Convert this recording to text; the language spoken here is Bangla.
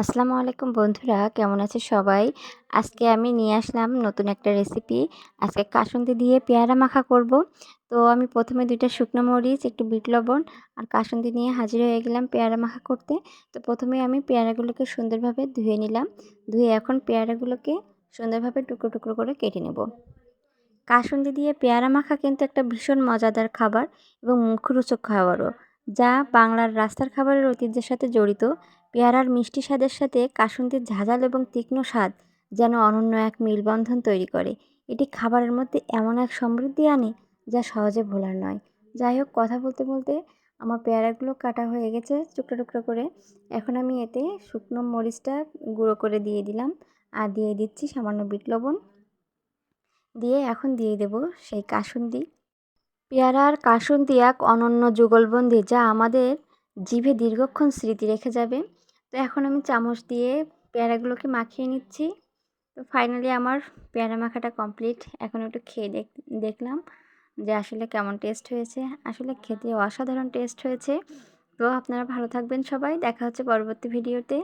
আসসালামু আলাইকুম বন্ধুরা, কেমন আছে সবাই? আজকে আমি নিয়ে আসলাম নতুন একটা রেসিপি আজকে কাসুন্দি দিয়ে পেয়ারা মাখা করব। তো আমি প্রথমে দুইটা শুকনো মরিচ, একটু বিট লবণ আর কাসুন্দি নিয়ে হাজির হয়ে গেলাম পেয়ারা মাখা করতে। তো প্রথমে আমি পেয়ারাগুলোকে সুন্দরভাবে ধুয়ে নিলাম। ধুয়ে এখন পেয়ারাগুলোকে সুন্দরভাবে টুকরো টুকরো করে কেটে নেব। কাসুন্দি দিয়ে পেয়ারা মাখা কিন্তু একটা ভীষণ মজাদার খাবার এবং মুখরোচক খাবারও, যা বাংলার রাস্তার খাবারের ঐতিহ্যের সাথে জড়িত। পেয়ারার মিষ্টি স্বাদের সাথে কাসুন্দির ঝাঁঝাল এবং তীক্ষ্ণ স্বাদ যেন অনন্য এক মিলবন্ধন তৈরি করে। এটি খাবারের মধ্যে এমন এক সমৃদ্ধি আনে যা সহজে ভোলার নয়। যাই হোক, কথা বলতে বলতে আমার পেয়ারাগুলো কাটা হয়ে গেছে টুকরো টুকরো করে। এখন আমি এতে শুকনো মরিচটা গুঁড়ো করে দিয়ে দিলাম আর দিয়ে দিচ্ছি সামান্য বিট লবণ। দিয়ে এখন দিয়ে দেব সেই কাসুন্দি। পেয়ারার কাসুন্দি এক অনন্য যুগলবন্দি যা আমাদের জিভে দীর্ঘক্ষণ স্মৃতি রেখে যাবে। তো এখন আমি চামচ দিয়ে পেয়ারাগুলোকে মাখিয়ে নিচ্ছি। তো ফাইনালি আমার পেয়ারা মাখাটা কমপ্লিট এখন একটু খেয়ে দেখ, দেখলাম যে আসলে কেমন টেস্ট হয়েছে। আসলে খেতে অসাধারণ টেস্ট হয়েছে। তো আপনারা ভালো থাকবেন সবাই। দেখা হচ্ছে পরবর্তী ভিডিওতে